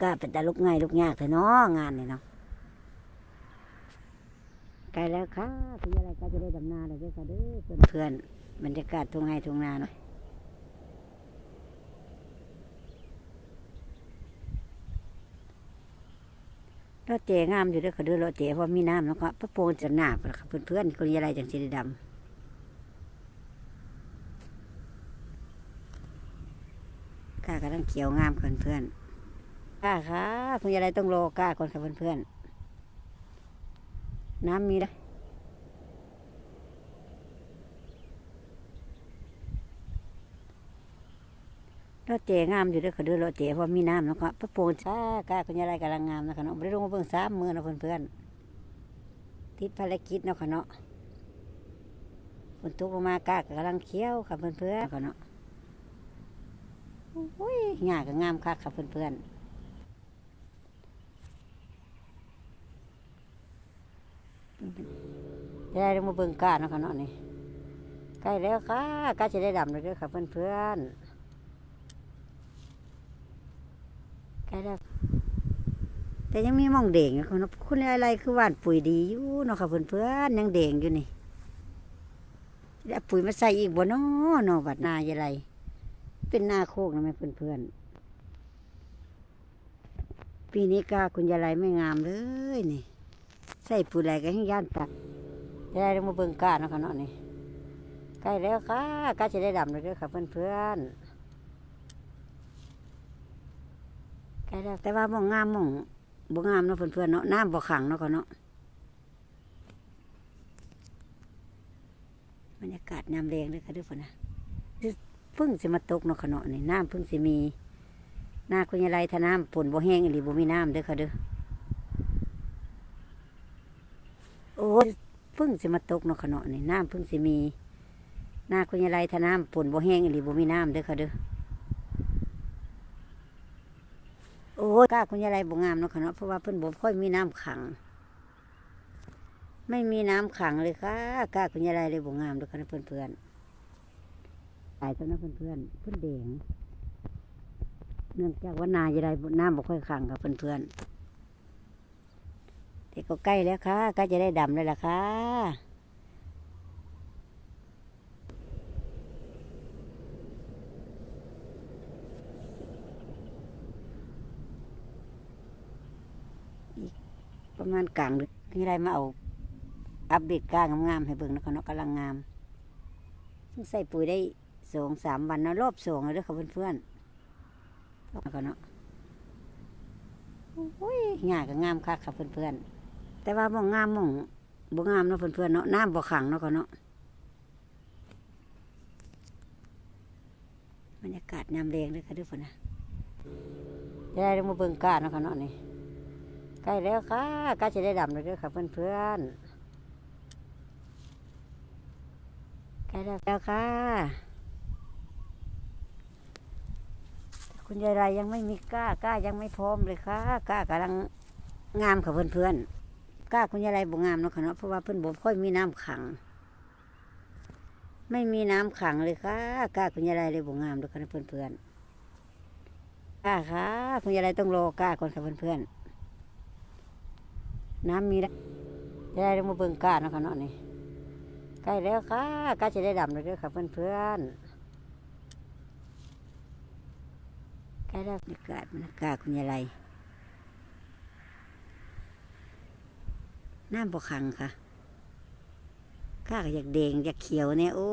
ก็เป็นแต่ลุกง่ายลุกยากเถอะเนาะงานนี่เนาะใกล้แล้วค่ะถึงอะไรก็จะได้ดำนาเลยเด้อค่ะเด้อเพื่อนเพื่อนๆบรรยากาศทุ่งไร่ทุ่งนาหน่อยรถเจงามอยู่เด้วยค่ะเด้อรถเจเพราะมีน้ำแล้วก็พระโปรงจะหนาบค่ะเพื่อนเพื่อนๆคนยอะไรจังสีดำก้ากำลังเขียวงามเพื่อนเพื่อนๆ ก้าค่ะคุณยายอะไรต้องรอก้าก่อนค่ะเพื่อนเพื่อนๆน้ำมีได้รถเจงามอยู่ด้วยค่ะเด้อรถเจเพราะมีน้ำแล้วก็พระโปรงจ้าก้าคุณยายอะไรกำลังงามนะคะเนาะไม่ได้ลงมาเบิ่งสามมือนะเพื่อนเพื่อนๆติดภารกิจเนาะค่ะเนาะฝนตกลงมาก้ากกำลังเขี้ยวค่ะเพื่อนเพื่อนๆค่ะเนาะโอ้ยหญ้าก็งามคักค่ะเพื่อนเพื่อนๆได้ลงมาเบิ่งก้าเนาะค่ะเนาะนี่ใกล้แล้วค่ะก้าจะได้ดำเลยเด้อค่ะเพื่อนเพื่อนๆใกล้แล้วแต่ยังมีมองเด่งอยู่ค่ะเนาะคุณอะไรคือหว่านปุ๋ยดีอยู่เนาะค่ะเพื่อนๆยังเด่งอยู่นี่แล้วปุ๋ยมาใส่อีกบ่เนาะเนาะบัดนาอะไรเป็นหน้าโคกนะแม่เพื่อนๆปีนี้กาคุณยายไรไม่งามเลยนี่ ใส่ปุ๋ยอะไรก็ให้ย่านตัด ยายลงมาเบิ่งกาเนาะค่ะเนาะนี่ใกล้แล้วค่ะกาจะได้ดำเลยด้อค่ะเพื่อนๆใกล้แล้วแต่ว่าหมองงามหมองบ่งามเนาะเพื่อนๆเนาะน้ำบ่ขังเนาะก็เนาะบรรยากาศยามแรงเลยค่ะทุกคนนะเพิ่งสิมาตกเนาะค่ะเนาะนี่น้ำเพิ่งสิมีหน้าคุณยายไรถ้าน้ำฝนบ่แห้งหรือบ่มีน้ำเด้อค่ะเด้อยเพิ่งสิมาตกเนาะค่ะเนาะนี่น้ำพิ่งสิมีหน้าคุณยายไรถ้าน้ำฝนบ่แห้งหรือบ่มีน้ำเด้อค่ะเด้อโอ้ยกล้าคุณยายบ่งามเนาะค่ะเนาะเพราะว่าเพิ่นบ่ค่อยมีน้ำขัง ไม่มีน้ำขังเลยค่ะกล้าคุณยายเลยบ่งามเด้อค่ะเพื่อนเพื่อนตายตัวนะเพื่อนเพื่อนเพิ่นแดงเนื่องจากว่านายายน้ำบ่ค่อยขังค่ะเพื่อนเพื่อน ก็ใกล้แล้วค่ะใกล้จะได้ดำเลยล่ะค่ะประมาณกลางเดือนนี่ไรมาเอา อัปเดตกล้างามๆให้เบิ่งนะคะเนาะกำลังงามเพิ่งใส่ปุ๋ยได้สองสามวันเนาะรอบสองเลยด้อค่ะเพื่อนๆแล้วก็เนาะโอ้ยหญ้าก็งามคักค่ะเพื่อนๆ แต่ว่าบ่งงามหม่องบ่งามเนาะเพื่อนๆเนาะน้ำบ่ขังเนาะค่ะเนาะบรรยากาศยามแรงเลยค่ะทุกคนนะได้ลงมาเบิ่งกาเนาะค่ะเนาะนี่ใกล้แล้วค่ะใกล้จะได้ดำเลยด้อค่ะเพื่อนๆใกล้แล้วแล้วค่ะคุณยายไรยังไม่มีกล้ากล้ายังไม่พร้อมเลยค่ะกล้ากำลังงามค่ะเพื่อนๆ กล้าคุณยายไรบ่งามเนาะค่ะเนาะเพราะว่าเพื่อนบ่ค่อยมีน้ำขัง ไม่มีน้ำขังเลยค่ะกล้าคุณยายไรเลยบ่งามเลยค่ะเพื่อนๆกล้าค่ะ คุณยายไรต้องรอกล้าก่อนค่ะเพื่อนๆน้ำมีแล้วยายไรมาเบิ่งกล้าเนาะค่ะเนาะนี่ใกล้แล้วค่ะกล้จะได้ดำเลยเด้อค่ะเพื่อนๆใกล้แล้วบรรยากาศบรรยากาศคุณยายไร น้ำบ่ขังค่ะ ข้าก็อยากแดงอยากเขียวเนี่ยโอ้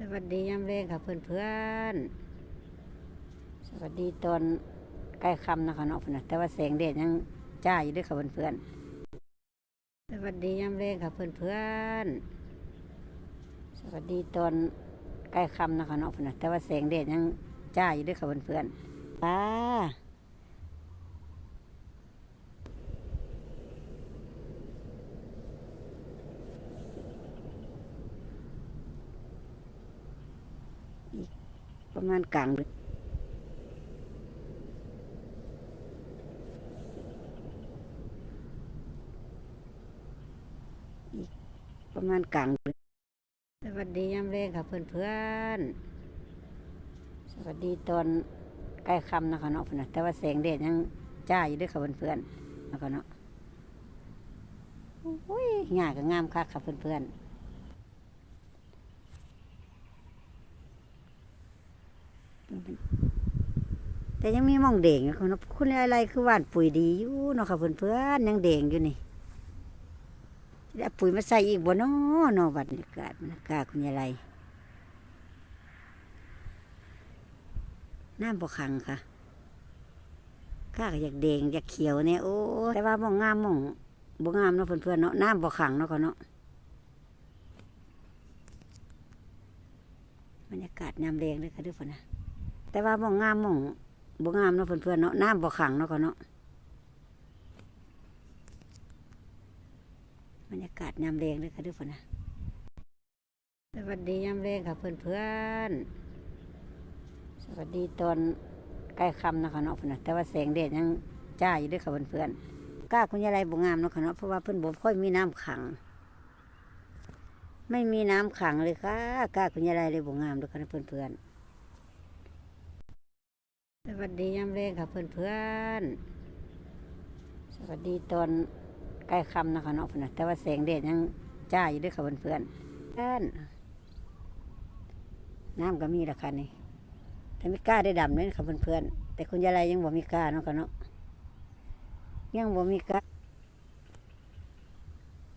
สวัสดียามเร่งค่ะเพื่อนๆสวัสดีตอนใกล้ค่ำนะคะเนาะเพื่อนแต่ว่าแสงแดดยังจ้าอยู่ด้วยค่ะเพื่อนๆสวัสดียามเร่งค่ะเพื่อนๆสวัสดีตอนใกล้ค่ำนะคะเนาะเพื่อนแต่ว่าแสงแดดยังจ้าอยู่ด้วยค่ะเพื่อนๆป้าอีก ประมาณกลางเดือนอีกประมาณกลางเดือนสวัสดียามเร่งค่ะเพื่อนๆสวัสดีตอนใกล้ค่ำนะคะเนาะพุ่นนะแต่ว่าแสงแดดยังจ้าอยู่ด้วยค่ะเพื่อนๆนนะคะเนาะโอ้ยหญ้าก็งามคักค่ะเพื่อนๆ แต่ยังมีมองเด่งอยู่ค่ะเนาะคุณอะไรคือหว่านปุ๋ยดีอยู่เนาะค่ะเพื่อนๆยังเด่งอยู่นี่แล้วปุ๋ยมาใส่อีกบ่เนาะเนาะบัดนี้กาศมันอากาศคุณยายไรน้ำบ่ขังค่ะข้ากอยากแดงอยากเขียวเนี่ยโอ้แต่ว่าบ่งามม่องบ่งามเนาะเพื่อนๆเนาะน้ำบ่ขังเนาะก็เนาะบรรยากาศยามแดงเลยค่ะทุกคนนะ แต่ว่าบ่งามหม่องบ่งามเนาะเพื่อนๆเนาะน้ำบ่ขังเนาะก็เนาะบรรยากาศยามแดงเลยค่ะทุกคนนะสวัสดียามแดงค่ะเพื่อนๆสวัสดีตอนใกล้ค่ำนะคะเนาะเพุ่นน่ะแต่ว่าแสงแดดยังจ้าอยู่ด้วยค่ะเพื่อนๆกล้าคุณยายไรบ่งามเนาะค่ะเนาะเพราะว่าเพิ่อนบ่ค่อยมีน้ำขัง ไม่มีน้ำขังเลยค่ะกล้าคุณยายไรเลยบ่งามเด้วยค่ะเพื่อนๆ วัสดียามแรงค่ะเพื่อนๆสวัสดีตอนใกล้ค่ำนะคะเนาะพุ่นน่ะแต่ว่าแสงแดดยังจ้าอยู่ด้วยค่ะเพื่อนๆท่านน้ำก็มีราคานี่แต่ไม่กล้าได้ดำเลยนะครับเพื่อนแต่คุณยายยังบ่มีกล้าเนาะกันเนาะยังบ่มีกล้า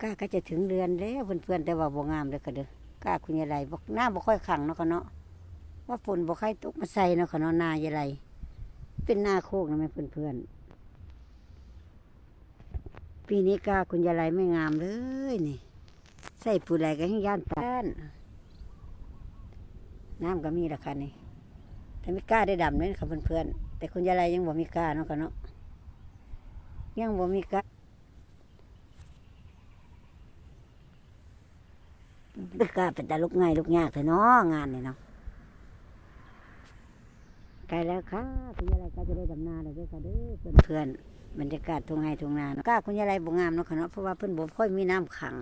กล้าก็จะถึงเดือนแล้วเพื่อนๆแต่ว่าบ่งามเลยก็เด้อกล้าคุณยายบอกน้ำบ่ค่อยขังเนาะกันเนาะว่าฝนบ่ค่อยตกมาใส่เนาะกันเนาะนายายไร เป็นหน้าโคกนะแม่เพื่อนๆ ปีนี้กาคุณยายไรไม่งามเลยนี่ ใส่ปุ๋ยไรก็ให้ย่านตานน้ำก็มีราคานี่แต่ไม่กล้าได้ดำเลยนะครับเพื่อนๆ แต่คุณยายไรยังบ่มีกล้าเนาะกันเนาะยังบ่มีกล้ากล้าเป็นแต่ลุกง่ายลุกยากแต่เนาะงานเนี่ยเนาะ ใกล้แล้วค่ะคุณยายไรก็จะได้ดำนาแล้วเด้วยค่ะเด้อเพื่อนๆบรรยากาศทุ่งไร่ทุ่งนาเนาะกล้าคุณยายไรบ่งามเนาะค่ะเนาะเพราะว่าเพิ่อนบ่ค่อยมีน้ำขัง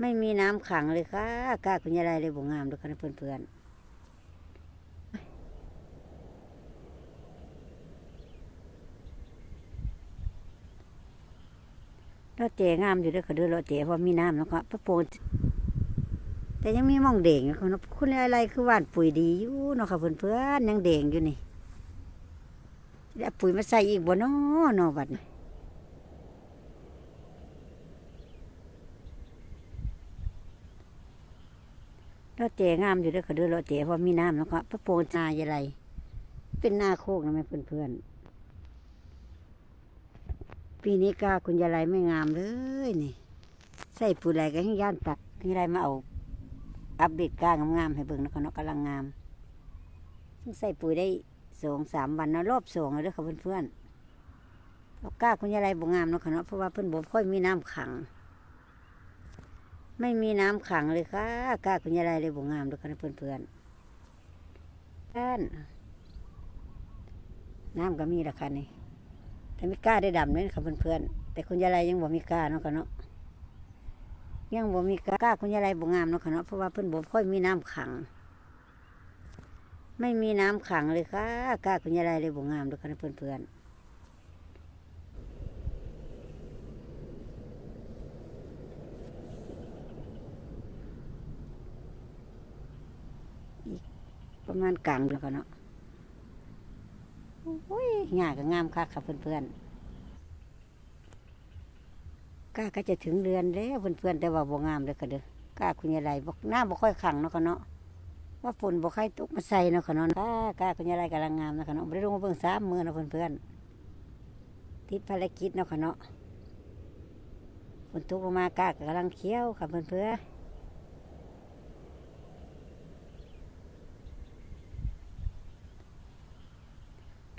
ไม่มีน้ำขังเลยค่ะกล้าคุณยายไรเลยบ่งามเด้วยค่ะเพื่อนๆรถเจงามอยู่เด้วยค่ะเด้วยรถเจเพราะมีน้ำแล้วก็พระโพธิ์ แต่ยังมีมองเด่งอยู่ค่ะเนาะคุณอะไรคือว่านปุ๋ยดีอยู่เนาะค่ะเพื่อนๆยังเด่งอยู่นี่แล้วปุ๋ยมาใส่อีกบ่เนาะเนาะบัดนี้รถเจงามอยู่เด้วยค่ะเด้วยรถเจเพราะมีน้ำแล้วก็พระโพธิ์นายอะไร เป็นหน้าโคกนะแม่เพื่อนๆ ปีนี้กาคุณยายไรไม่งามเลยนี่ ใส่ปุ๋ยไรก็ให้ย่านตักนี่ไรมาเอา อัปเดตกางามๆให้เบิ่งนะคะเนาะกำลังงามซึ่งใส่ปุ๋ยได้สองสามวันเนาะรอบสองเลยเด้อค่ะเพื่อนๆเพราก้าคุณยายไรบ่งามเนาะค่ะเนาะเพราะว่าเพิ่อนบ่ค่อยมีน้ำขัง ไม่มีน้ำขังเลยค่ะก้าคุณยายไรเลยบ่งามเด้อค่ะเพื่อนๆท่านน้ำก็มีราคานี่แต่ไม่กล้าได้ดำเลยนะครับเพื่อนๆแต่คุณยายไรยังบ่มีกล้าเนาะค่ะเนาะ ยังบ่มีกล้าคุณยายบ่งามเนาะค่ะเนาะเพราะว่าเพิ่นบ่ค่อยมีน้ำขัง ไม่มีน้ำขังเลยค่ะกล้าคุณยายเลยบ่งามเด้วยค่ะเพื่อนๆอีกประมาณกลางเดือนค่ะเนาะโอ้ยหญ้าก็งามคักค่ะเพื่อนๆ ก้าก็จะถึงเดือนแล้วเพื่อนๆแต่ว่าบ่งามเลยค่ะเด้อก้าคุณยายไรบอกหน้ำบ่ค่อยขังเนาะค่ะเนาะว่าฝนบ่ค่อยตกมาใส่เนาะค่ะเนาะก้าก้าคุณยายไรกำลังงามเนาะค่ะเนาะบ่ได้ลงมาเบิ่งสามมือเนาะเพื่อนๆติดภารกิจเนาะค่ะเนาะฝนตกลงมาก้าก็กำลังเคี้ยวค่ะเพื่อนๆ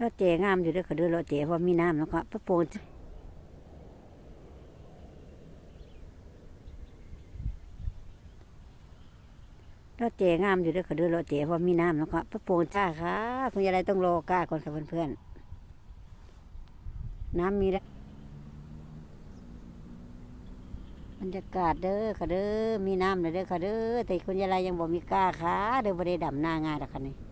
รถเจงามอยู่เด้วยค่ะเด้อรถเจเพราะมีน้ำแล้วก็พระโพธิ์ รถเจงามอยู่เด้วยค่ะเด้วยรถเจเพราะมีน้ำแล้วก็พระโพงจ้าค่ะคุณยายไรต้องรอกล้าก่อนค่ะเพื่อนๆน้ำมีแล้วบรรยากาศเด้อค่ะเด้อมีน้ำเลยเด้อค่ะเด้อแต่คุณยายไรยังบอกมีกล้าค่ะเด้อบ่ได้ดำหน้างานหรอกค่ะนี่